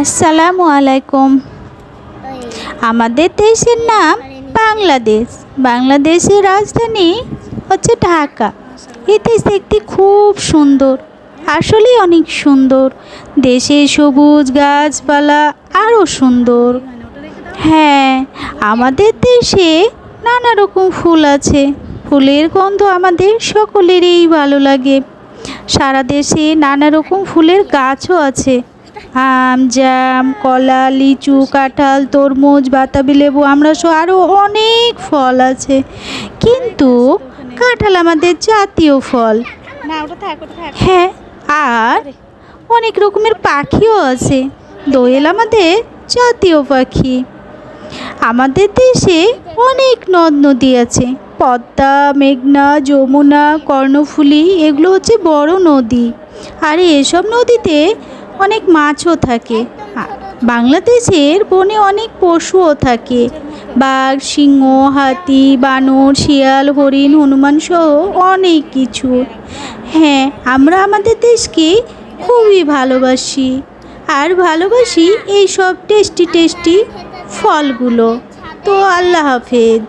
আসসালামু আলাইকুম। আমাদের দেশের নাম বাংলাদেশ। বাংলাদেশের রাজধানী হচ্ছে ঢাকা। এই দেশ দেখতে খুব সুন্দর আসলেই অনেক সুন্দর। দেশে সবুজ গাছপালা আরও সুন্দর। হ্যাঁ আমাদের দেশে নানা রকম ফুল আছে। ফুলের গন্ধ আমাদের সকলেরই ভালো লাগে। সারা দেশে নানা রকম ফুলের গাছও আছে। আম জাম কলা লিচু কাঁঠাল তরমুজ বাতাবি লেবু আমরা সহ আরও অনেক ফল আছে। কিন্তু কাঁঠাল আমাদের জাতীয় ফল। হ্যাঁ আর অনেক রকমের পাখিও আছে। দোয়েল আমাদের জাতীয় পাখি। আমাদের দেশে অনেক নদ নদী আছে। পদ্মা মেঘনা যমুনা কর্ণফুলী এগুলো হচ্ছে বড় নদী। আর এসব নদীতে অনেক মাছও থাকে। বাংলাদেশের বনে অনেক পশুও থাকে। বাঘ, সিংহ, হাতি, বানর, শিয়াল, হরিণ, হনুমান সহ অনেক কিছু। হ্যাঁ আমরা আমাদের দেশকে খুবই ভালোবাসি। আর ভালোবাসি এই সব টেস্টি টেস্টি ফলগুলো। তো আল্লাহ হাফেজ।